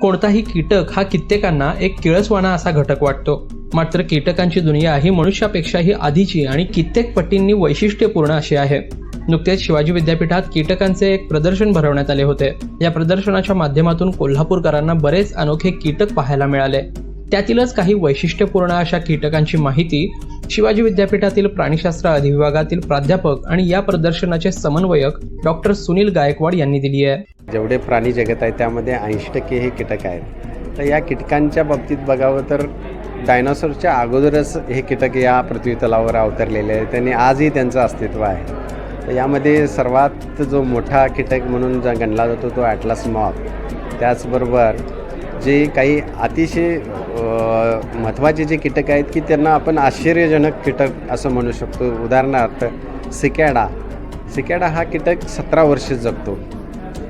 कोणताही कीटक हा कित्येकांना एक किळसवाणा असा घटक वाटतो. मात्र कीटकांची दुनिया ही मनुष्यापेक्षाही आधीची आणि कित्येक पटींनी वैशिष्ट्यपूर्ण अशी आहे. नुकतेच शिवाजी विद्यापीठात कीटकांचे एक प्रदर्शन भरवण्यात आले होते. या प्रदर्शनाच्या माध्यमातून कोल्हापूरकरांना बरेच अनोखे कीटक पाहायला मिळाले. त्यातीलच काही वैशिष्ट्यपूर्ण अशा कीटकांची माहिती शिवाजी विद्यापीठातील प्राणीशास्त्र अधिविभागातील प्राध्यापक आणि या प्रदर्शनाचे समन्वयक डॉक्टर सुनील गायकवाड यांनी दिली आहे. जेवढे प्राणी जगत आहे त्यामध्ये ऐंशी टक्के हे कीटक आहेत. तर या कीटकांच्या बाबतीत बघावं तर डायनासॉरच्या अगोदरच हे कीटक या पृथ्वी तलावर अवतरलेले आहेत. त्यांनी आजही त्यांचं अस्तित्व आहे. तर यामध्ये सर्वात जो मोठा कीटक म्हणून जा गणला जातो तो ॲटलास मॉथ त्याचबरोबर जे काही अतिशय महत्त्वाचे जे कीटक आहेत की त्यांना आपण आश्चर्यजनक कीटक असं म्हणू शकतो. उदाहरणार्थ सिकॅडा. सिकॅडा हा कीटक सतरा वर्ष जगतो.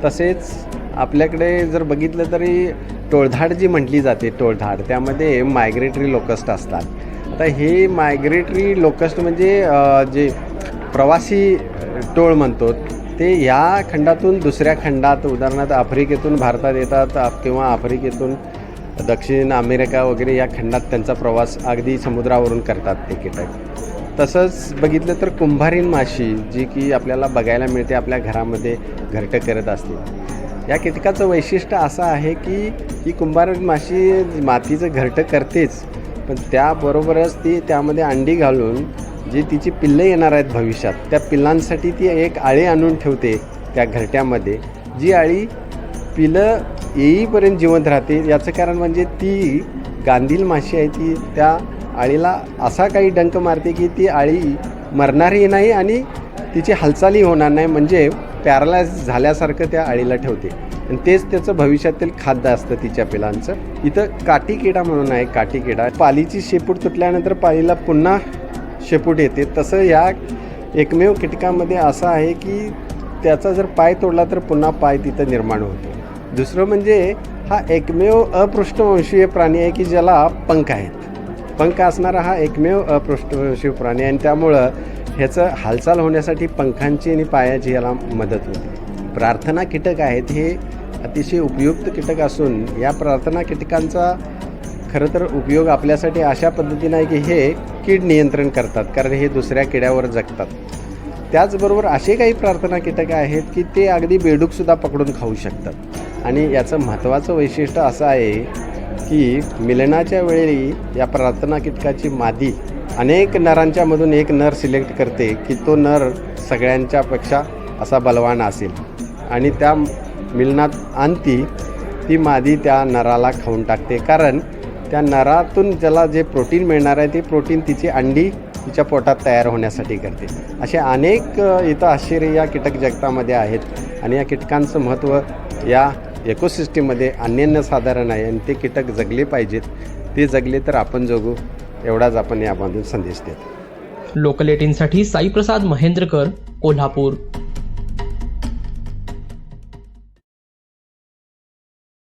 तसेच आपल्याकडे जर बघितलं तरी टोळधाड जी म्हटली जाते टोळधाड त्यामध्ये मायग्रेटरी लोकस्ट असतात. आता हे मायग्रेटरी लोकस्ट म्हणजे जे प्रवासी टोळ म्हणतो ते या खंडातून दुसऱ्या खंडात उदाहरणार्थ आफ्रिकेतून भारतात येतात किंवा आफ्रिकेतून दक्षिण अमेरिका वगैरे या खंडात त्यांचा प्रवास अगदी समुद्रावरून करतात ते कीटक. तसंच बघितलं तर कुंभारीन माशी जी की आपल्याला बघायला मिळते आपल्या घरामध्ये घरटं करत असते. या कीटकाचं वैशिष्ट्य असं आहे की ही कुंभारीन माशी मातीचं घरटं करतेच पण त्याबरोबरच ती त्यामध्ये अंडी घालून जी तिची पिल्लं येणार आहेत भविष्यात त्या पिल्लांसाठी ती एक आळी आणून ठेवते त्या घरट्यामध्ये. जी आळी पिलं येईपर्यंत जिवंत राहते याचं कारण म्हणजे ती गांधील माशी आहे ती त्या आळीला असा काही डंक मारते की ती आळी मरणारही नाही आणि तिची हालचालही होणार नाही म्हणजे पॅरालाइज झाल्यासारखं त्या आळीला ठेवते. आणि तेच त्याचं भविष्यातील खाद्य असतं तिच्या पिलांचं. इथं काटी किडा म्हणून आहे काटी किडा पालीची शेपूट तुटल्यानंतर पालीला पुन्हा शेपूट येते. तसं या एकमेव कीटकामध्ये असं आहे की त्याचा जर पाय तोडला तर पुन्हा पाय तिथं निर्माण होतो. दुसरं म्हणजे हा एकमेव अपृष्ठवंशीय प्राणी आहे की ज्याला पंख आहेत. पंख असणारा हा एकमेव अपृष्ठवंशीय प्राणी आणि त्यामुळं ह्याचं हालचाल होण्यासाठी पंखांची आणि पायाची याला मदत होते. प्रार्थना कीटक आहेत हे अतिशय उपयुक्त कीटक असून या प्रार्थना कीटकांचा खरं तर उपयोग आपल्यासाठी अशा पद्धतीनं आहे की हे कीड नियंत्रण करतात कारण हे दुसऱ्या किड्यावर जगतात. त्याचबरोबर असे काही प्रार्थना कीटक आहेत की ते अगदी बेडूकसुद्धा पकडून खाऊ शकतात. आणि याचं महत्त्वाचं वैशिष्ट्य असं आहे की मिलनाच्या वेळी या प्रार्थना कीटकाची मादी अनेक नरांच्यामधून एक नर सिलेक्ट करते की तो नर सगळ्यांच्यापेक्षा असा बलवान असेल. आणि त्या मिलनात आणती ती मादी त्या नराला खाऊन टाकते. कारण त्या नरातून ज्याला जे प्रोटीन मिळणार आहे ते प्रोटीन तिची अंडी तिच्या पोटात तयार होण्यासाठी करते. असे अनेक इथं आश्चर्य या कीटक जगतामध्ये आहेत. आणि या कीटकांचं महत्त्व या इकोसिस्टीममध्ये अनन्यसाधारण आहे आणि ते कीटक जगले पाहिजेत. ते जगले तर आपण जगू एवढाच आपण यामधून संदेश देतो. लोकल एटीनसाठी साईप्रसाद महेंद्रकर कोल्हापूर.